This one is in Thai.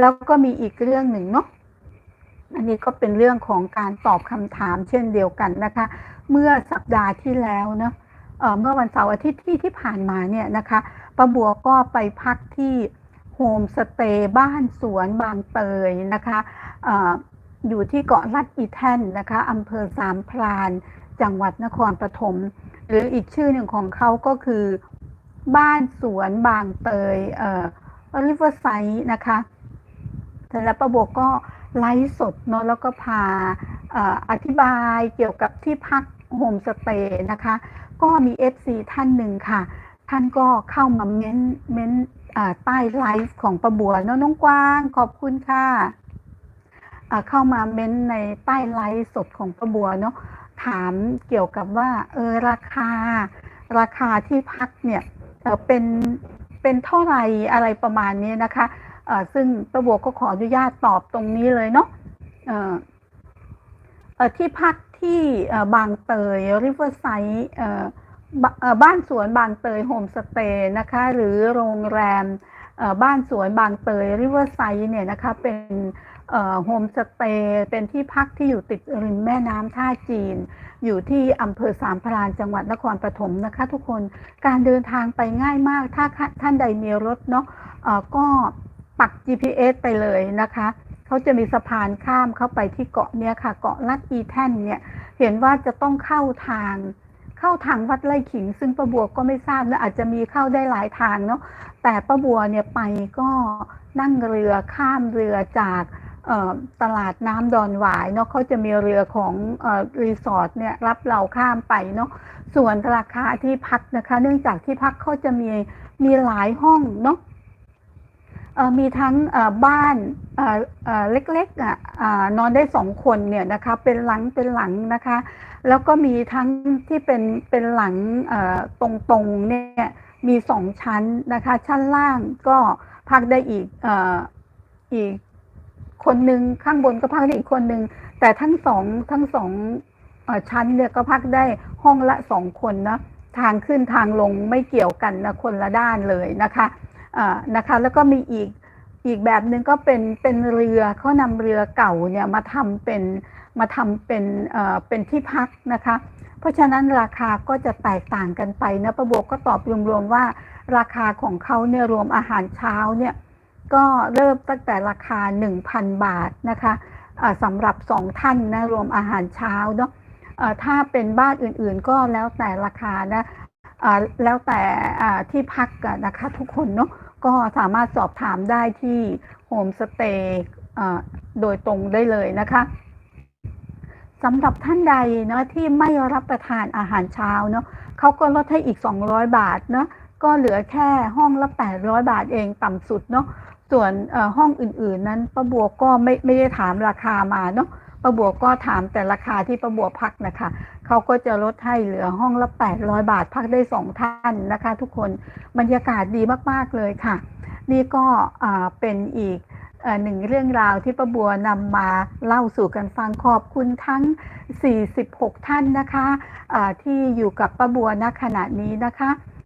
แล้วก็มีอีกเรื่องหนึ่งเนาะอันนี้ก็เป็นเรื่องของการตอบคำถามเช่นเดียวกันนะคะ เมื่อสัปดาห์ที่แล้วเนาะเเมื่อวันเสาร์อาทิตย์ที่ที่ผ่านมาเนี่ยนะคะป้าบัวก็ไปพักที่โฮมสเตย์บ้านสวนบางเตยนะคะอออยู่ที่เกาะลัดอีแท่นนะคะอำเภอสามพรานจังหวัดนครปฐมหรืออีกชื่อหนึ่งของเขาก็คือ บ้านสวนบางเตยเอ่อริเวอร์ไซด์นะคะ เสร็จแล้วป้าบัวก็ไลฟ์สดเนาะแล้วก็พาเอ่อธิบายเกี่ยวกับที่พักโฮมสเตย์นะคะ ก็มี FC ท่านหนึ่งค่ะ ท่านก็เข้ามาเม้นเม้นใต้ไลฟ์ของประบัวเนาะน้องกวางขอบคุณค่ะเข้ามาเม้นในใต้ไลฟ์สดของประบัวเนาะถามเกี่ยวกับว่าเออราคา ราคาที่พักเนี่ยเเป็นเป็นเท่าไหร่อะไรประมาณนี้นะคะ ซึ่งประบัวก็ขออนุญาตตอบตรงนี้เลยเนาะที่พักที่บางเตยริเวอร์ไซด์บ้านสวนบางเตยโฮมสเตย์นะคะหรือโรงแรมบ้านสวนบางเตยริเวอร์ไซด์เนี่ยนะคะเป็นโฮมสเตย์เป็นที่พักที่อยู่ติดริมแม่น้ำท่าจีน อยู่ที่อำเภอสามพรานจังหวัดนครปฐมนะคะทุกคนการเดินทางไปง่ายมากถ้าท่านใดมีรถเนาะก็ GPS ไปเลยนะคะเขาจะมีสะพานข้ามเข้าไปที่เกาะเนี่ยค่ะ เกาะลัดอีแท่นเนี่ยเห็นว่าจะต้องเข้าทาง เข้าทางวัดไร่ขิง ซึ่งป้าบัวก็ไม่ทราบนะอาจจะมีเข้าได้หลายทางเนาะแต่ป้าบัวเนี่ยไปก็นั่งเรือข้ามเรือจากตลาดน้ำดอนหวายเนาะเขาจะมีเรือของอรีสอร์ทเนี่ยรับเราข้ามไปเนาะส่วนราคาที่พักนะคะ เนื่องจากที่พักเขาจะมีมีหลายห้องเนาะ มีทั้งบ้านเล็กๆนอนได้สองคนเนี่ยนะคะเป็นหลังเป็นหลังนะคะ แล้วก็มีทั้งที่เป็นเป็นหลังตรงๆเนี่ยมีสองชั้นนะคะ ชั้นล่างก็พักได้อีกอีกคนหนึ่งข้างบนก็พักได้อีกคนหนึ่งแต่ทั้งสองทั้งสองอชั้นเนี่ยก็พักได้ห้องละสองคนนะทางขึ้นทางลงไม่เกี่ยวกันนะคนละด้านเลยนะคะอ่านะคะ แล้วก็มีอีก อีกแบบหนึ่งก็เป็นเป็นเรือเขานำเรือเก่าเนี่ยมาทำเป็นมาทำเป็นเอ่อเป็นที่พักนะคะ เพราะฉะนั้นราคาก็จะแตกต่างกันไปนะประบวกก็ตอบรวมๆว่า ราคาของเขาเนี่ยรวมอาหารเช้าเนี่ยก็เริ่มตั้งแต่ราคา 1,000 บาทนะคะสำหรับ2ท่านนะรวมอาหารเช้าเนาะเอ่อถ้าเป็นบ้านอื่นๆก็แล้วแต่ราคานะอ่าแล้วแต่อ่าที่พักนะคะทุกคนเนาะ ก็สามารถสอบถามได้ที่โฮมสเตย์โดยตรงได้เลยนะคะสำหรับท่านใดเนาะที่ไม่รับประทานอาหารเช้าเนาะเขาก็ลดให้อีก 200 บาทเนาะก็เหลือแค่ห้องละ 800 บาทเองต่ำสุดเนาะส่วนห้องอื่นๆนั้นป้าบัวก็ไม่ไม่ได้ถามราคามาเนาะ ป้าบัวก็ถามแต่ราคาที่ป้าบัวพักนะคะเขาก็จะลดให้เหลือห้องละ 800 บาทพักได้สองท่านนะคะ ทุกคนบรรยากาศดีมากๆเลยค่ะ นี่ก็เป็นอีกอหนึ่งเรื่องราวที่ประบัวนำมาเล่าสู่กันฟังขอบคุณทั้ง 46 ท่านนะคะที่อยู่กับประบัวณขณะนี้นะคะ